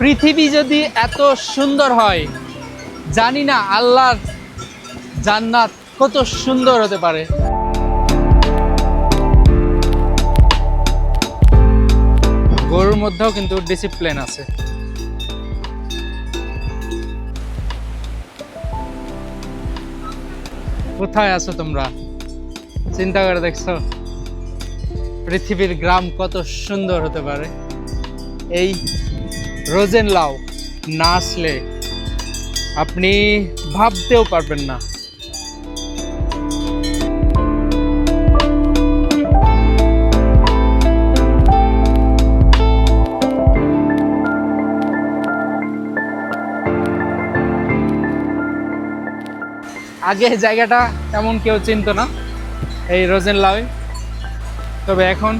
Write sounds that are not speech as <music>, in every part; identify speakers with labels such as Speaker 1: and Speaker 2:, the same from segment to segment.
Speaker 1: পৃথিবী যদি এত সুন্দর হয়, জানি না আল্লাহর জান্নাত কত সুন্দর হতে পারে। গরুর মধ্যেও কিন্তু ডিসিপ্লিন আছে। কোথায় আছো তোমরা? চিন্তা করে দেখছ? পৃথিবীর গ্রাম কত সুন্দর হতে পারে? এই রোজেন লাউ না আসলে আপনি ভাবতেও পারবেন না। আগে জায়গাটা তেমন কেউ চিনতো না। এই রোজেন লাউ তবে এখন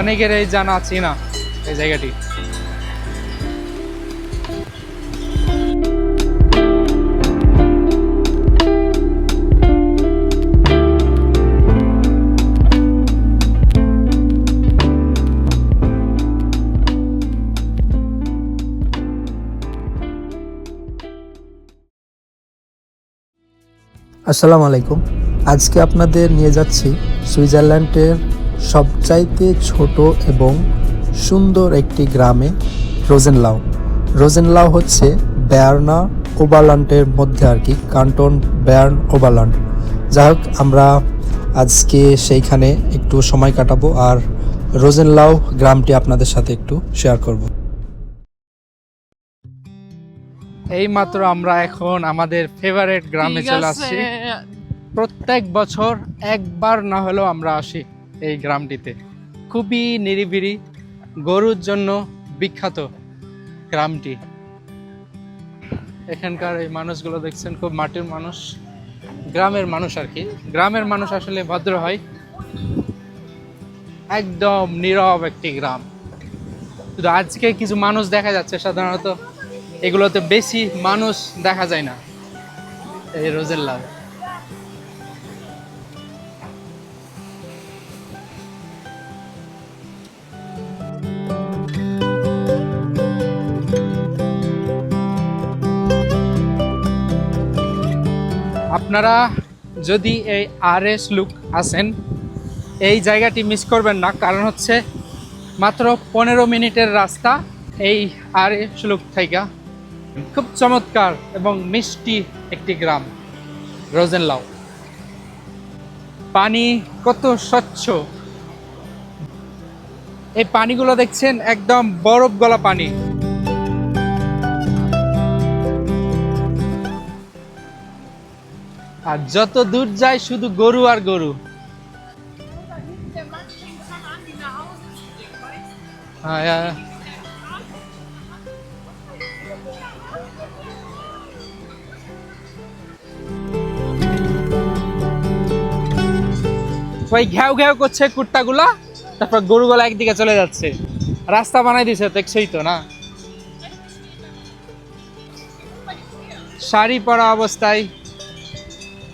Speaker 1: অনেকের এই জানা চিনা এই জায়গাটি।
Speaker 2: আসসালামু আলাইকুম। আজকে আপনাদের নিয়ে যাচ্ছি সুইজারল্যান্ডের সবচাইতে ছোট এবং সুন্দর একটি গ্রামে রোজেনলাও রোজেনলাও হচ্ছে বেয়ার্না ওভারল্যান্ডের মধ্যে আর কি, কান্টন বেয়ার্ন ওভারল্যান্ড। যাই হোক, আমরা আজকে সেইখানে একটু সময় কাটাবো আর রোজেনলাও গ্রামটি আপনাদের সাথে একটু শেয়ার করব।
Speaker 1: এই মাত্র আমরা এখন আমাদের ফেভারিট গ্রামে চলে আসছি। প্রত্যেক বছর একবার না হলেও আমরা আসি এই গ্রামটিতে। খুবই নিরিবিলি গরুর জন্য বিখ্যাত গ্রামটি। এখানকার এই মানুষগুলো দেখছেন খুব মাটির মানুষ গ্রামের মানুষ আর কি। গ্রামের মানুষ আসলে ভদ্র হয়। একদম নীরব একটি গ্রাম। শুধু আজকে কিছু মানুষ দেখা যাচ্ছে সাধারণত। এগুলোতে বেশি মানুষ দেখা যায় না। এই রোজের লাভ আপনারা যদি এই আর এস লুক আসেন এই জায়গাটি মিস করবেন না, কারণ হচ্ছে মাত্র পনেরো মিনিটের রাস্তা এই আর এস লুক থেকে। খুব চমৎকার এবং মিষ্টি একটি গ্রাম রোজেনলাও পানি কত স্বচ্ছ। এই পানিগুলো দেখছেন একদম বরফ গলা পানি। আর যত দূর যায় শুধু গরু আর গরু। হ্যাঁ। ওই ঘ্যাও ঘ্যাও করছে কুত্তাগুলা, তারপর গরুগুলা একদিকে চলে যাচ্ছে। রাস্তা বানাই দিছে, দেখছেই তো, না? শাড়ি পরা অবস্থায়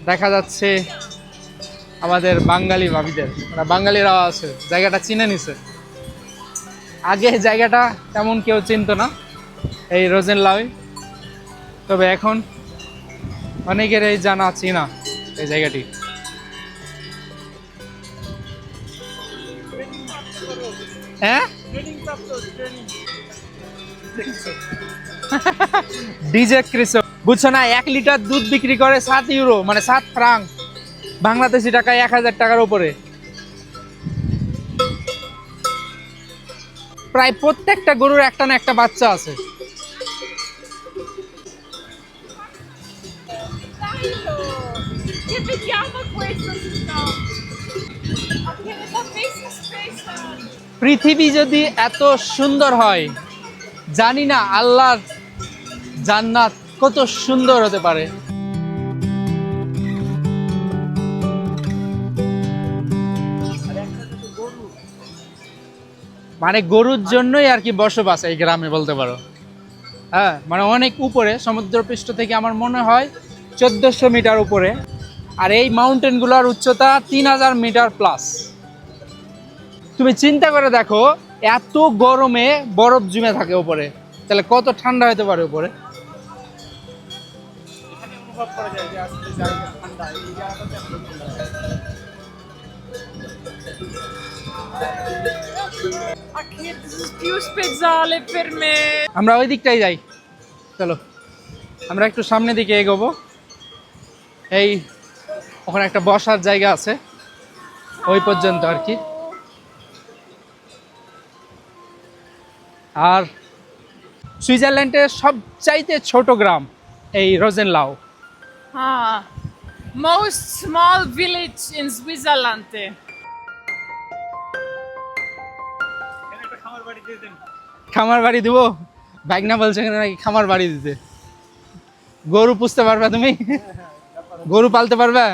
Speaker 1: দেখা যাচ্ছে আমাদের বাঙালি ভাবিদের। মানে বাঙালিরাও আছে, জায়গাটা চিনে নিছে। আগে জায়গাটা তেমন কেউ চিনতো না, এই রোজেন লাউই তবে এখন অনেকের এই জানা চিনা এই জায়গাটি। হ্যাঁ? ডিজে ক্রিস বুঝছ না, এক লিটার দুধ বিক্রি করে সাত ইউরো মানে সাত ফ্রাং বাংলাদেশি টাকায় এক হাজার টাকার উপরে। প্রায় প্রত্যেকটা গরুর একটা না একটা বাচ্চা আছে।
Speaker 3: Che vediamo questo stop.
Speaker 1: পৃথিবী যদি এত সুন্দর হয়, জানি না আল্লাহর জান্নাত কত সুন্দর হতে পারে। মানে গরুর জন্যই আর কি বসবাস এই গ্রামে বলতে পারো। হ্যাঁ মানে অনেক উপরে, সমুদ্রপৃষ্ঠ থেকে আমার মনে হয় চোদ্দশো মিটার উপরে। আর এই মাউন্টেনগুলোর উচ্চতা তিন হাজার মিটার প্লাস তুমি চিন্তা করে দেখো, এত গরমে বরফ জমে থাকে উপরে। তাহলে কত ঠান্ডা হতে পারে উপরে. আমরা ওই দিকটাই যাই। চলো, আমরা একটু সামনের দিকে এগোবো। এই, ওখানে একটা বসার জায়গা আছে। ওই পর্যন্ত আর কি। আর সুইজারল্যান্ডের সবচাইতে ছোট গ্রাম এই রোজেনলাও।
Speaker 3: Ah, most small village in Switzerland.
Speaker 4: খামার বাড়ি
Speaker 1: দিব? বাইক বলছে নাকি খামার বাড়ি দিতে। গরু পুষতে পারবে তুমি? গরু পালতে পারবে?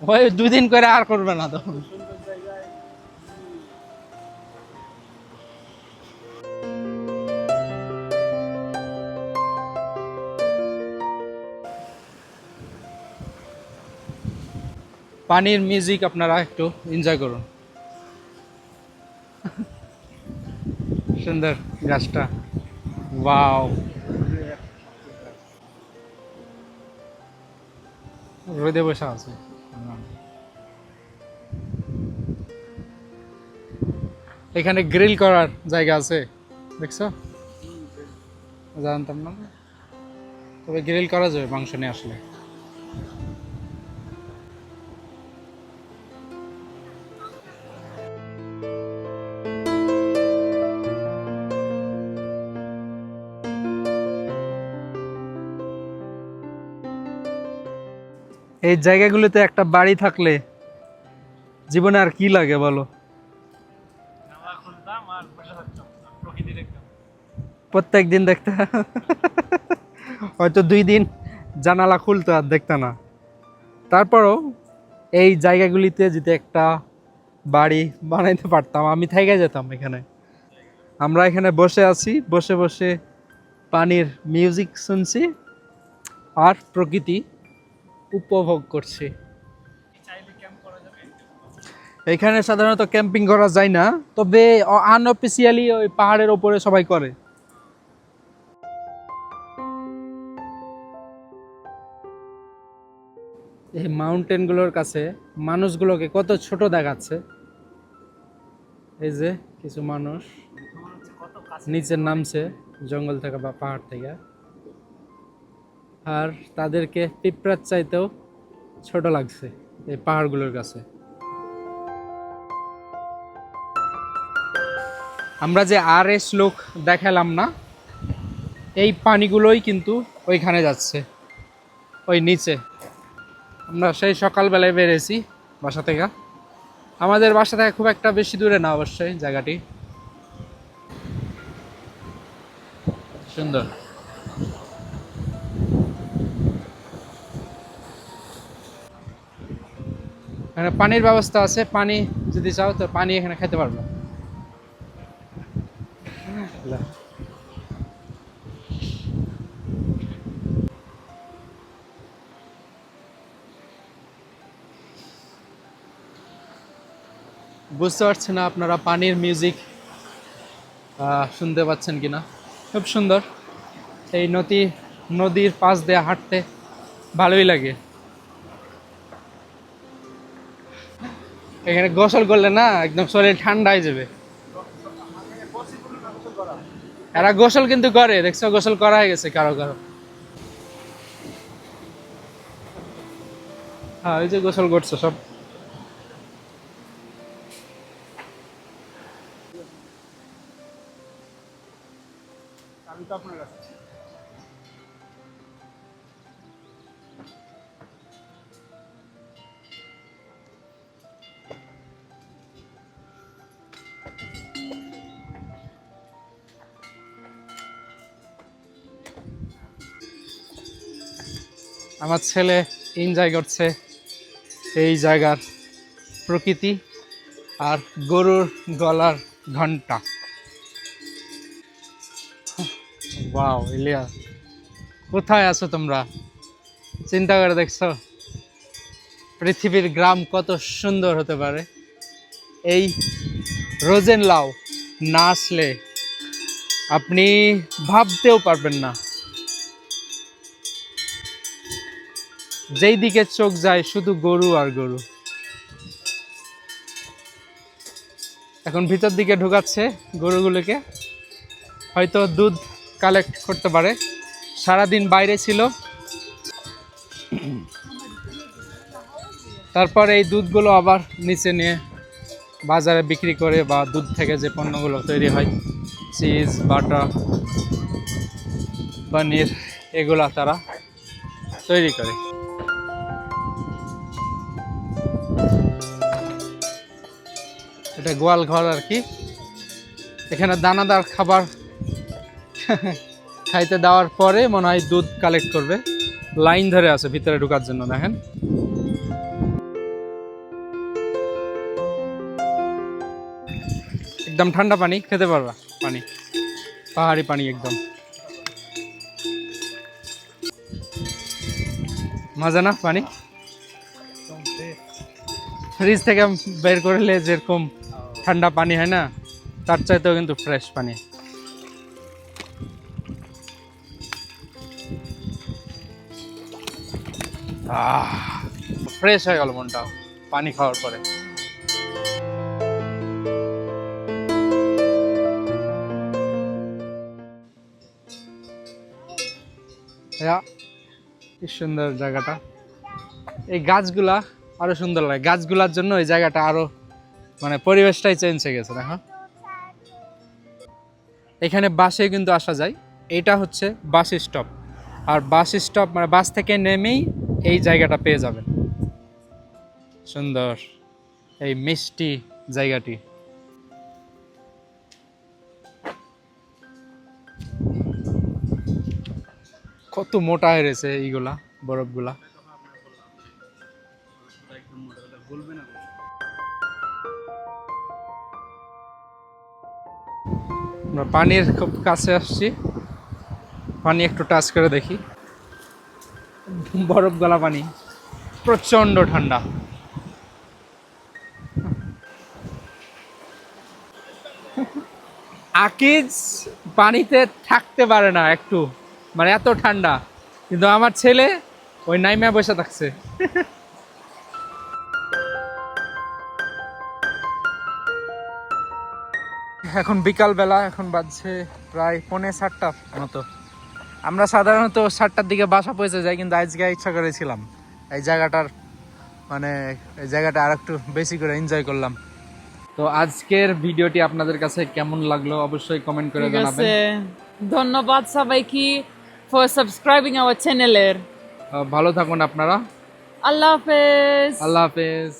Speaker 1: ওই দুদিন করে আর করবে না তো। পানির মিউজিক আপনারা একটু এনজয় করুন। সুন্দর গাছটা। ওয়াও রোদে বসে আছে। এখানে গ্রিল করার জায়গা আছে, দেখছ? জানতাম না। তবে গ্রিল করা যাবে মাংস নিয়ে আসলে। এই জায়গাগুলোতে একটা বাড়ি থাকলে জীবনে আর কি লাগে বলো? প্রত্যেক দিন দেখতে <laughs> হয়তো দুই দিন জানালা খুলতো আর দেখতে না। তারপরও এই জায়গাগুলিতে যদি একটা বাড়ি বানাইতে পারতাম, আমি থেকে যেতাম এখানে। আমরা এখানে বসে আছি, বসে বসে পানির মিউজিক শুনছি। আর প্রকৃতি উপভোগ করছি।
Speaker 4: চাইলে ক্যাম্প করা যাবে
Speaker 1: এখানে সাধারণত ক্যাম্পিং করা যায় না তবে আনঅফিসিয়ালি ওই পাহাড়ের ওপরে সবাই করে। এই মাউন্টেনগুলোর কাছে মানুষগুলোকে কত ছোট দেখাচ্ছে। এই যে কিছু মানুষ
Speaker 4: মনে
Speaker 1: নিচে নামছে জঙ্গল থেকে বা পাহাড় থেকে। আর তাদেরকে পিঁপড়ার চাইতেও ছোট লাগছে এই পাহাড়গুলোর কাছে। আমরা যে আর এস লোক দেখালাম না, এই পানিগুলোই কিন্তু ওইখানে যাচ্ছে, ওই নিচে। আমরা সেই সকালবেলায় বেরিয়েছি বাসা থেকে। আমাদের বাসা থেকে খুব একটা বেশি দূরে না অবশ্যই জায়গাটি। সুন্দর। এখানে পানির ব্যবস্থা আছে, পানি যদি চাও তো পানি এখানে খেতে পারবে। বুঝতে পারছি না আপনারা পানির মিউজিক শুনতে পাচ্ছেন কিনা? খুব সুন্দর। এই নদী, নদীর পাশ দিয়ে হাঁটতে ভালোই লাগে। এখানে গোসল করলে না একদম শরীর ঠান্ডা হয়ে যাবে। এরা গোসল কিন্তু করে, দেখছ, গোসল করা হয়ে গেছে কারও কারও। হ্যাঁ ওই যে গোসল করছে সব।
Speaker 4: আমি তো আপনার কাছে।
Speaker 1: আমার ছেলে এনজয় করছে এই জায়গার প্রকৃতি আর গরুর গলার ঘণ্টা। ওয়াও, ইলিয়া, কোথায় আছো তোমরা? চিন্তা করে দেখছ? পৃথিবীর গ্রাম কত সুন্দর হতে পারে। এই রোজেন লাউ না আসলে আপনি ভাবতেও পারবেন না। যেই দিকে চোখ যায়, শুধু গরু আর গরু। এখন ভিতর দিকে ঢুকাচ্ছে গরুগুলোকে। হয়তো দুধ কালেক্ট করতে পারে। সারাদিন বাইরে ছিল। তারপর এই দুধগুলো আবার নিচে নিয়ে বাজারে বিক্রি করে বা দুধ থেকে যে পণ্যগুলো তৈরি হয়, চিজ বাটার পনির, এগুলা তারা তৈরি করে। এটা গোয়াল ঘর আর কি। এখানে দানাদার খাবার খাইতে দেওয়ার পরে মনে হয় দুধ কালেক্ট করবে। লাইন ধরে আছে ভিতরে ঢোকার জন্য, দেখেন। একদম ঠান্ডা পানি, খেতে পারবা পানি। পাহাড়ি পানি একদম। মজা না পানি? ফ্রিজ থেকে বের করলে যেরকম ঠান্ডা পানি হয় না, তার চাইতেও কিন্তু ফ্রেশ পানি। ফ্রেশ হয়ে গেল মনটা, পানি খাওয়ার পরে। কি সুন্দর জায়গাটা। এই গাছগুলা আরও সুন্দর লাগে। গাছগুলার জন্য ওই জায়গাটা আরও মানে পরিবেশটাই চেঞ্জ হয়ে গেছে, দেখো। এখানে বাসে কিন্তু আসা যায়। এটা হচ্ছে বাস স্টপ আর বাস স্টপ মানে বাস থেকে নেমেই এই জায়গাটা পেয়ে যাবেন। সুন্দর। এই মিষ্টি জায়গাটি। কত মোটা হয়ে রয়েছে এইগুলা, বরফগুলা। আমরা পানির খুব কাছে আসছি। পানি একটু টাচ করে দেখি। বরফ গলা পানি। প্রচণ্ড ঠান্ডা। আকিজ পানিতে থাকতে পারে না একটু। মানে এত ঠান্ডা। কিন্তু আমার ছেলে ওই নাইমা বসে থাকছে। এখন বিকালবেলা এখন বাজছে প্রায় পৌনে সাতটার মতো। আমরা সাধারণত সাতটার দিকে বাসা পৌঁছে যাই কিন্তু আজকে ইচ্ছা করেছিলাম এই জায়গাটার মানে এই জায়গাটা আর একটু বেশি করে এনজয় করলাম। তো আজকের ভিডিওটি আপনাদের কাছে কেমন লাগল অবশ্যই কমেন্ট করে জানাবেন।
Speaker 3: ধন্যবাদ সবাইকে ফর সাবস্ক্রাইবিং আওয়ার চ্যানেলের
Speaker 1: ভালো থাকুন আপনারা।
Speaker 3: আল্লাহ হাফেজ।
Speaker 1: আল্লাহ হাফেজ।